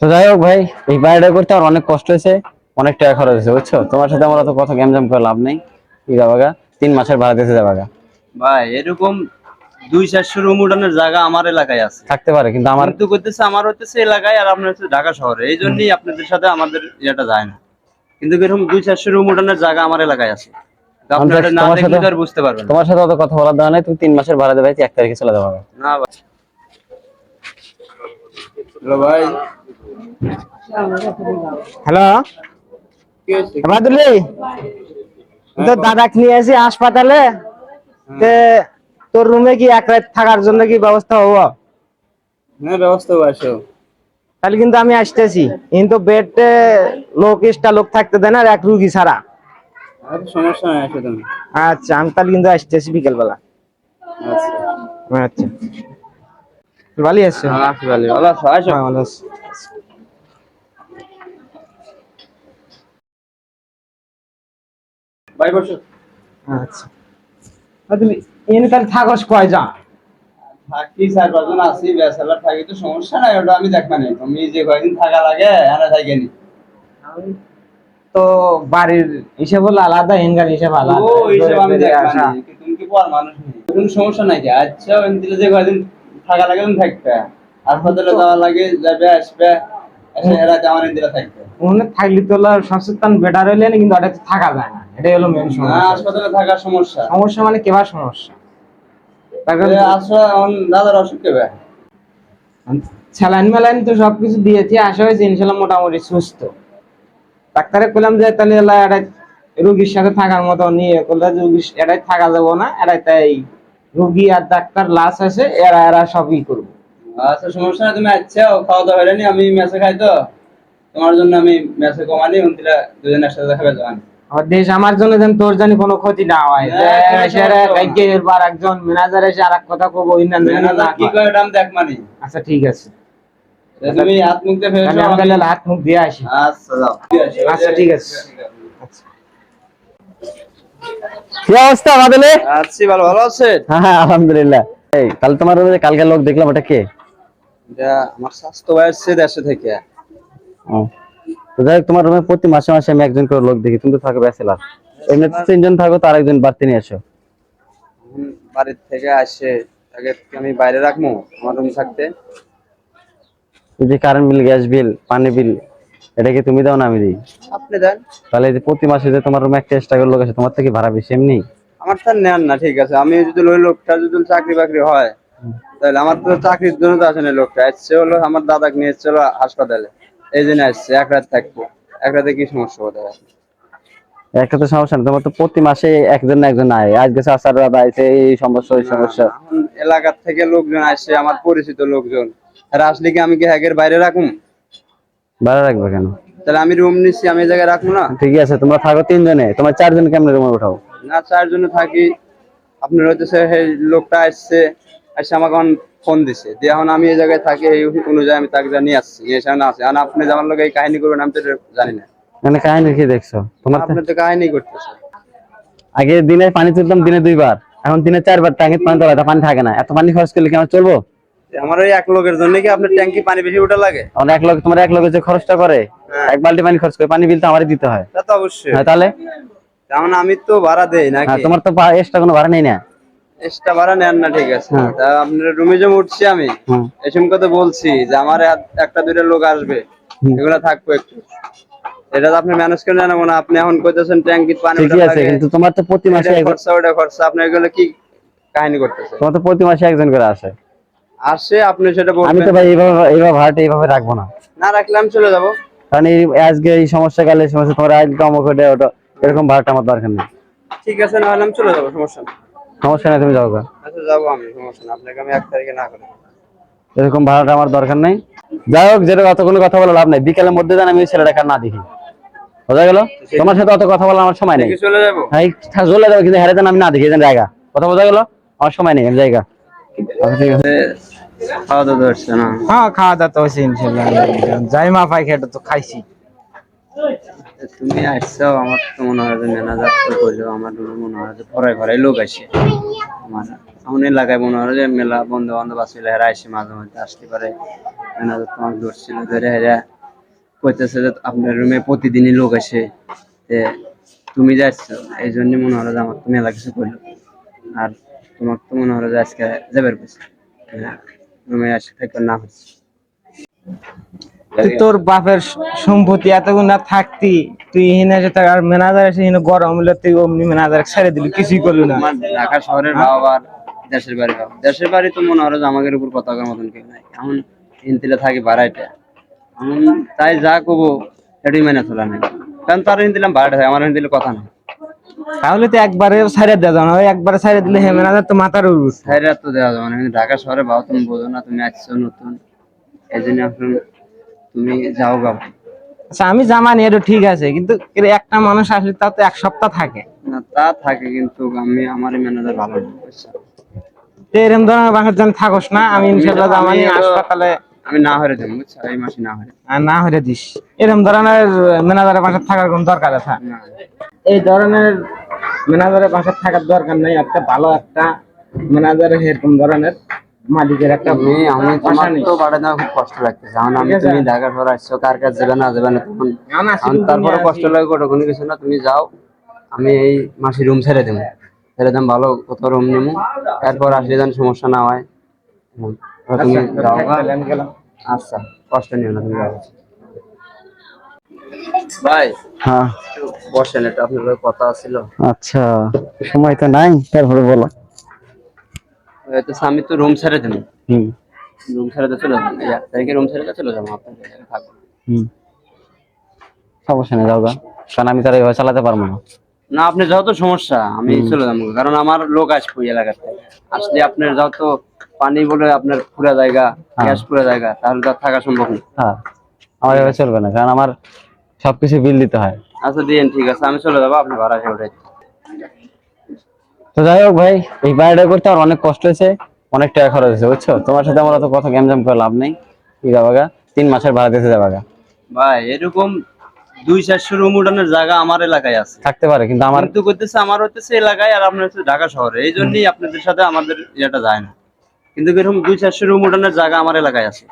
তো যাই হোক ভাই এই বাড়িটা করতে আমার অনেক কষ্ট হয়েছে অনেক টাকা খরচ হয়েছে বুঝছ? তোমার সাথে আমার অত কথা গ্যামজাম করে লাভ নেই। কি যাবাগা তিন মাসের ভাড়া দিতে যাবাগা ভাই এরকম দুই চারশো রুম উঠানোর জায়গা আমার এলাকায় আছে। থাকতে পারে কিন্তু আমার কিন্তু করতেছে আমার হচ্ছে এলাকায় আর আপনার হচ্ছে ঢাকা শহরে। এই জন্যই আপনাদের সাথে আমাদের ইয়েটা যায় না। কিন্তু এরকম দুই চারশো রুম উঠানোর জায়গা আমার এলাকায় আছে। আপনারা না তোমার দেখলে সাথে- আর বুঝতে পারবেন তোমার সাথে অত কথা বলার দেওয়া নেই তুমি তিন মাসের ভাড়া দেবে এক তারিখে চলে যাবে। না ভাই। হ্যালো ভাই। হ্যালো? বাদুলি তো দাদা নিয়ে আসি হাসপাতালে। তে তোর রুমে কি এক রাত থাকার জন্য কি ব্যবস্থা হব? হ্যাঁ ব্যবস্থা আছে তাহলে কিন্তু আমি আসতেছি। কিন্তু বেডে লোক এক্সট্রা লোক থাকতে দেয় না আর এক রুগী ছাড়া। সমস্যা নাই আসো তুমি। আচ্ছা আমি তাহলে কিন্তু আসতেছি বিকেল বেলা আচ্ছা। আচ্ছা। আছে। হ্যাঁ, ভালো ভালো আছো? আসো হ্যাঁ, ভালো আছি। ভাই বসো। আচ্ছা। বাদুলি এনে তাহলে থাকস কয় যা থাকি স্যার বাজন আসি ব্যাচেলার থাকি তো সমস্যা নাই ওটা আমি দেখবা নেই। তুমি যে কয়দিন থাকা লাগে এনে থাকি নি তো বাড়ির হিসেব হলো আলাদা এনগার হিসেব আলাদা। ও হিসেব আমি দেখবা আসা। নি কি তুমি কি পর মানুষ নেই? কোনো সমস্যা নাই আচ্ছা দিলে যে কয়দিন থাকা লাগে থাকবে। হাসপাতালে যাওয়া লাগে যাবে আসবে থাকলে তো সচেতন বেটার হইলে কিন্তু থাকা যায় না। এটাই হলো মেন সমস্যা। হাসপাতালে থাকার সমস্যা। সমস্যা মানে কেবার সমস্যা? দাদার অসুখ কেবে স্যালাইন মেলাইন তো সবকিছু দিয়েছি আশা হয়েছে ইনশাল্লাহ মোটামুটি সুস্থ। ডাক্তারে বললাম যে তাহলে রুগীর সাথে থাকার মতো নিয়ে করলে রুগীর এটাই থাকা যাব না এটাই তাই রুগী আর ডাক্তার লাশ আছে এরা এরা সবই করব। আচ্ছা সমস্যা তুমি আচ্ছা খাওয়া দাওয়া হয়নি আমি মেসে খাই তো। তোমার জন্য আমি মেসে কমানি উনতিলা দুজন একসাথে দেখাবে যান দেশ আমার জন্য যেন তোর জানি কোনো ক্ষতি না হয়। না, যে কোনো এসে সমস্যা হবে না। গাইকে এবার একজন ম্যানেজার এসে আর কথা কবো না কি করে দেখ মানি? আচ্ছা ঠিক আছে। তুমি হাত মুখ দিয়ে হাত মুখ দিয়ে আসি। আচ্ছা আচ্ছা ঠিক আছে। কি অবস্থা বাদলে? আছি ভালো ভালো আছে হ্যাঁ হ্যাঁ আলহামদুলিল্লাহ। এই তাহলে তোমার যে কালকে লোক দেখলাম ওটা কে? এটা আমার স্বাস্থ্য দেশে থেকে। ও। তো যাই তোমার রুমে প্রতি মাসে মাসে আমি একজন করে লোক দেখি। তুমি তো থাকো ব্যাচেলার। এমনি তিনজন থাকো তো আরেকজন বাড়তি নিয়ে এখন বাড়ির থেকে আসে কি আমি বাইরে রাখব আমার রুম থাকতে। এই যে কারেন্ট বিল গ্যাস বিল পানি বিল এটা কি তুমি দাও না আমি দিই? আপনি দেন। তাহলে যে প্রতি মাসে যে তোমার রুমে একটা এক্সট্রা করে লোক আছে তোমার থেকে ভাড়া বেশি এমনি? আমার তো নেন না ঠিক আছে। আমি যদি ওই লোকটা যদি চাকরি বাকরি হয় তাহলে আমার তো চাকরির জন্য তো আসে না লোকটা। আসছে হলো আমার দাদাকে নিয়ে এসছে হলো হাসপাতালে। এই জন্য আসছে এক রাত থাকব। এক রাতে কি সমস্যা হতে পারে? একটা তো সমস্যা তোমার তো প্রতি মাসে একজন না একজন আয়। আজকে আসার দাদা আছে এই সমস্যা ওই সমস্যা। এলাকার থেকে লোকজন আসছে আমার পরিচিত লোকজন। আর আসলে কি আমি কি হ্যাগের বাইরে রাখুম? ভাড়া রাখবে কেন? তাহলে আমি রুম নিচ্ছি আমি এই জায়গায় রাখব না? ঠিকই আছে তোমরা থাকো তিনজনে। তোমার চারজন কেমন রুমে উঠাও। না চারজনে থাকি। আপনার হইতেছে সেই লোকটা আসছে আসছে আমাকে ফোন দিছে। দিয়ে এখন আমি এই জায়গায় থাকি এই অনুযায়ী আমি তাকে জানিয়ে আসছি। নিয়ে এসে না আসছি আর আপনি যে আমার লোক এই কাহিনী করবেন আমি তো জানি না। মানে কাহিনী কি দেখছ? তোমার আপনি তো কাহিনী করতেছে আগে দিনে পানি তুলতাম দিনে দুইবার। এখন দিনে চারবার ট্যাঙ্কিতে পানি তোলা পানি থাকে না। এত পানি খরচ করলে কি আমার চলবো? আমার ওই এক লোকের জন্য কি আপনার ট্যাঙ্কি পানি বেশি ওটা লাগে? আমার এক লোক তোমার এক লোকের যে খরচটা করে এক বালতি পানি খরচ করে পানি বিল তো আমারই দিতে হয়। তা তো অবশ্যই। হ্যাঁ তাহলে? যেমন আমি তো ভাড়া দেই হ্যাঁ নাকি তোমার তো এক্সট্রা কোনো ভাড়া নেই না? এক্সট্রা ভাড়া নেন না ঠিক আছে। হ্যাঁ। তা আপনার রুমে যে উঠছি আমি হুম। এসম কথা বলছি যে আমার একটা দুইটা লোক আসবে। এগুলো থাকব একটু। এটা তো আপনি ম্যানেজ করে জানাব না আপনি এখন কইতেছেন ট্যাঙ্কির পানি ওঠা আছে কিন্তু তোমার তো প্রতি মাসে একজন- খরচা ওটা খরচা। আপনি এগুলো কি কাহিনী করতেছে তোমার তো প্রতি মাসে একজন করে আসে। আসে আপনি সেটা আমি তো ভাই এইভাবে এইভাবে ভাড়াটা এইভাবে রাখব না। না রাখলে আমি চলে যাব। কারণ এই আজকে এই সমস্যা এই সমস্যা তোমার আজকে অমুক ওটা ওটা এরকম ভাড়াটা আমার দরকার নেই। ঠিক আছে না হলে আমি চলে যাব সমস্যা সমস্যা নেই তুমি যাও আচ্ছা যাব আমি সমস্যা নেই। আপনাকে আমি এক তারিখে না করে এরকম ভাড়াটা আমার দরকার নেই। যাই হোক যেটা অত কোনো কথা বলে লাভ নাই। বিকেলের মধ্যে যেন আমি ওই ছেলেটাকে না দেখি। বোঝা গেল? তোমার সাথে অত কথা বলার আমার সময় নেই। চলে যাব। হ্যাঁ চলে যাবে কিন্তু হেরে যেন আমি না দেখি যেন জায়গা। কথা বোঝা গেল? আমার সময় নেই আমি জায়গা আচ্ছা ঠিক আছে। খাওয়া দাওয়া হচ্ছে না? হ্যাঁ খাওয়া দাওয়া তো হয়েছে ইনশাল্লাহ যাই মা পাই খেটে তো খাইছি। তুমি আসছো আমার তো মনে হয় যে ম্যানেজার তো কইলো আমার মনে হয় যে ভরাই ভরাই লোক আসে। আমার আমার এলাকায় মনে হয় যে মেলা বন্ধু বান্ধব আসলে হেরা আসে মাঝে মাঝে আসতে পারে। ম্যানেজার তোমার ধরছিল ধরে হেরা কইতেছে যে আপনার রুমে প্রতিদিনই লোক আসে। তুমি যাচ্ছ এই জন্য মনে হলো যে আমার তো মেলা কিছু করল আর তোমার তো মনে হলো যে আজকে যাবার তোর বাপের সম্পত্তি এতগুণ না থাকতি তুই এখানে এসে থাক আর ম্যানেজার এসে এখানে গরম হলে তুই অমনি ম্যানেজার ছেড়ে দিলি কিছুই করলি না। ঢাকা শহরের বাবা আর দেশের বাড়ি বাবা। দেশের বাড়ি তো মনে হয় যে আমাদের উপর কথা মতন কেউ নাই। এখন হিন্দিলে থাকি ভাড়াইটা তাই যা কবো এটাই মেনে চলা নাই। কারণ তার হিন্দিলাম ভাড়াটা হয় আমার হিন্দিলে কথা নাই। তাহলে তো একবারে ছাড়ে দেওয়া যাবে না। একবারে ছাড়ে দিলে ম্যানেজার তো মাথার উপর। সাইডে তো দেওয়া যাবে না। কিন্তু ঢাকা শহরে বাবা তুমি বোঝো না তুমি আসছো নতুন। এই জন্য এখন তুমি যাও গা। আচ্ছা আমি জামানি এটা ঠিক আছে কিন্তু একটা মানুষ আসলে তাও তো এক সপ্তাহ থাকে। না তা থাকে কিন্তু আমি আমার ম্যানেজার ভালো না? তো এরকম ধরনের বাসার জন্য থাকস না আমি ইনশাল্লাহ জামানি আমি তো- হাসপাতালে আমি না হরে দেবো বুঝছ? এই মাসে না হরে আর না হয়ে দিস। এরকম ধরনের ম্যানেজারের বাসার থাকার কোন দরকার আছে? না। এই ধরনের ম্যানেজারের বাসার থাকার দরকার নাই একটা ভালো একটা ম্যানেজার এরকম ধরনের মালিকের একটা আমি আমি তোমার তো বাড়ি দেওয়া খুব কষ্ট লাগতেছে। এখন আমি তুমি ঢাকা শহরে আসছো কার কাছে যাবে না যাবে না তখন তারপরে কষ্ট। লাগে কোনো কোনো কিছু না। তুমি যাও আমি এই মাসে রুম ছেড়ে দেবো। ছেড়ে দেবো ভালো কোথাও রুম নেব। এরপর আসলে যেন সমস্যা না হয় তুমি আচ্ছা, যাও। আচ্ছা কষ্ট নিও না তুমি যাও। ভাই হ্যাঁ। বসেন এটা আপনার কথা ছিল। আচ্ছা সময় তো নাই তারপরে বলো। তো আমি তো রুম ছেড়ে দেবো হুম। রুম ছেড়ে চলে যাব এই এক তারিখে রুম ছেড়ে চলে যাব থাকব। হুম। সমস্যা নেই কারণ আমি তার এইভাবে চালাতে পারব না। না আপনি যত সমস্যা আমি চলে যাব। কারণ আমার লোক আসব এলাকার থেকে। আসলে আপনার যত পানি বলে আপনার পুরা জায়গা গ্যাস পুরা জায়গা তাহলে তো আর থাকা সম্ভব না। হ্যাঁ। আমার এভাবে চলবে না কারণ আমার সবকিছু বিল দিতে হয়। আচ্ছা দিন ঠিক আছে। আমি চলে যাব আপনি ভাড়া উঠে তো যাই হোক ভাই এই বাড়িটা করতে আমার অনেক কষ্ট হয়েছে অনেক টাকা খরচ হয়েছে বুঝছ? তোমার সাথে আমার তো কথা গ্যামজাম করে লাভ নেই। কি যাবাগা তিন মাসের ভাড়া দিতে যাবাগা ভাই এরকম দুই চারশো রুম উঠানোর জায়গা আমার এলাকায় আছে। থাকতে পারে কিন্তু আমার কিন্তু করতেছে আমার হচ্ছে এলাকায় আর আপনার হচ্ছে ঢাকা শহরে। এই জন্যই আপনাদের সাথে আমাদের ইয়েটা যায় না। কিন্তু এরকম দুই চারশো রুম উঠানোর জায়গা আমার এলাকায় আছে।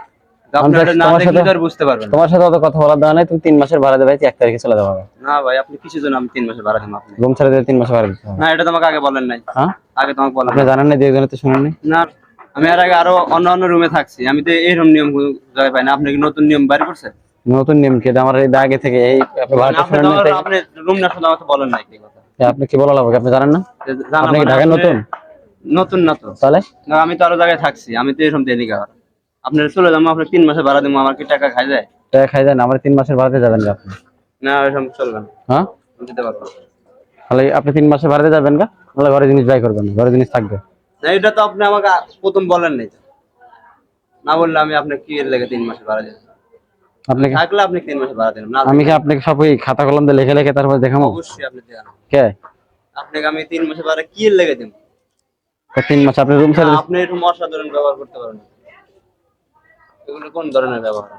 তোমার সাথে- বুঝতে পারবেন তোমার সাথে অত কথা বলার দেওয়া নেই তুমি তিন মাসের ভাড়া দেবে এক তারিখে চলে যাবে। না ভাই আপনি কিছু জন আমি তিন মাসে ভাড়া দেবো আপনি রুম ছেড়ে দিলে তিন মাসে ভাড়া দিতে না এটা তো আমাকে আগে বলেন নাই। হ্যাঁ? আগে তোমাকে বলেন আপনি জানেন না দুজনে তো শুনেননি না আমি আর আগে আরও অন্য অন্য রুমে থাকছি। আমি তো এরকম নিয়ম জায়গায় পাই না। আপনি কি নতুন নিয়ম বাইর করছে নতুন নিয়ম কি? আমার এই আগে থেকে এই আপনি ভাড়াটা শুনেন না আপনি রুম না শুধু আমাকে বলেন নাই কি কথা। আপনি কি বলা লাগবে? আপনি জানেন না? আপনি নতুন? নতুন না তো। তাহলে? না আমি তো আরও জায়গায় থাকছি। আমি তো এরকম খাওয়ার আপনার চলে যাব আপনার তিন মাসে ভাড়া দেবো আমার কি টাকা খাই যায়? টাকা খাই দেন আমার তিন মাসের ভাড়াতে যাবেন না আপনি। না এরকম চলবে না। হ্যাঁ? দিতে পারব তাহলে আপনি তিন মাসের ভাড়াতে যাবেন না তাহলে ঘরে জিনিস বাই করবেন ঘরে জিনিস থাকবে। না এটা তো আপনি আমাকে প্রথম বলেন নাই না বললে আমি আপনাকে কি এর লেগে তিন মাসে ভাড়া দেবো? আপনি থাকলে আপনি তিন মাসে ভাড়া দেবেন না আমি কি আপনাকে সব ওই খাতা কলম দিয়ে লিখে লিখে তারপর দেখাবো অবশ্যই আপনি দেন। কে? আপনাকে আমি তিন মাসে ভাড়া কি এর লেগে দেবো? তিন মাস আপনি রুম ছেড়ে আপনি এরকম অসাধারণ ব্যবহার করতে পারেন এগুলো কোন ধরনের ব্যবহার?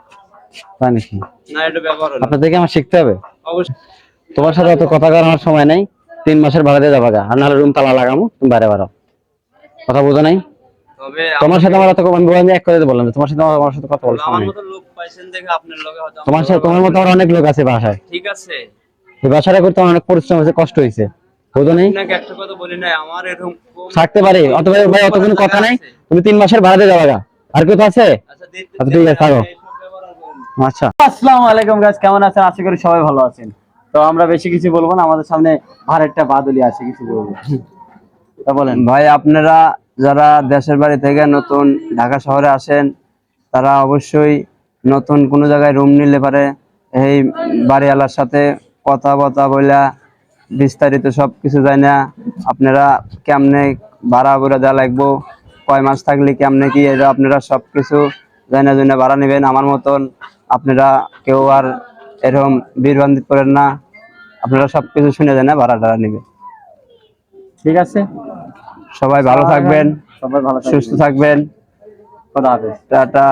তাই নাকি? না এটা ব্যবহার হলো আপনার আমার শিখতে হবে? অবশ্যই। তোমার সাথে অত কথা করার সময় নাই। তিন মাসের ভাড়া দিয়ে যাবা গা। আর নাহলে রুম তালা লাগামো তুমি বাইরে কথা বোঝো নাই? তবে তোমার সাথে আমার অত আমি বললাম এক করে বললাম তোমার সাথে আমার সাথে কথা বলার আমার মতো লোক পাইছেন দেখে আপনার লগে হয়তো তোমার সাথে তোমার মতো আর অনেক লোক আছে বাসায়। ঠিক আছে। এই বাসাটা করতে অনেক পরিশ্রম হয়েছে কষ্ট হয়েছে। বোঝো নেই? আপনাকে একটা কথা বলি নাই আমার এরকম থাকতে পারে। অত ভাই অত কোনো কথা নাই। তুমি তিন মাসের ভাড়া দিয়ে যাবা গা। আর কেউ তো আছে? আচ্ছা দেখতে ঠিক আছে, থাকো। এইসব ব্যবহার আর করেন না। আসসালামু আলাইকুম গাইস কেমন আছেন আশা করি সবাই ভালো আছেন তো আমরা বেশি কিছু বলব না আমাদের সামনে ভাড়েরটা বাদলি আছে কিছু বলব তা বলেন ভাই আপনারা যারা দেশের বাড়ি থেকে নতুন ঢাকা শহরে আসেন তারা অবশ্যই নতুন কোনো জায়গায় রুম নিলে পারে এই বাড়িওয়ালার সাথে কথা বথা বইলা বিস্তারিত সব কিছু যায় না আপনারা কেমনে ভাড়া করে দেওয়া লাগবো কয় মাস থাকলে কেমনে কি এটা আপনারা সব কিছু জানা জন্য ভাড়া নেবেন। আমার মতন আপনারা কেউ আর এরকম বিভ্রান্তি করেন না। আপনারা সব কিছু শুনে জানে ভাড়া টাড়া নেবেন। ঠিক আছে? সবাই ভালো থাকবেন। সবাই ভালো সুস্থ থাকবেন। খোদা হাফেজ। টাটা।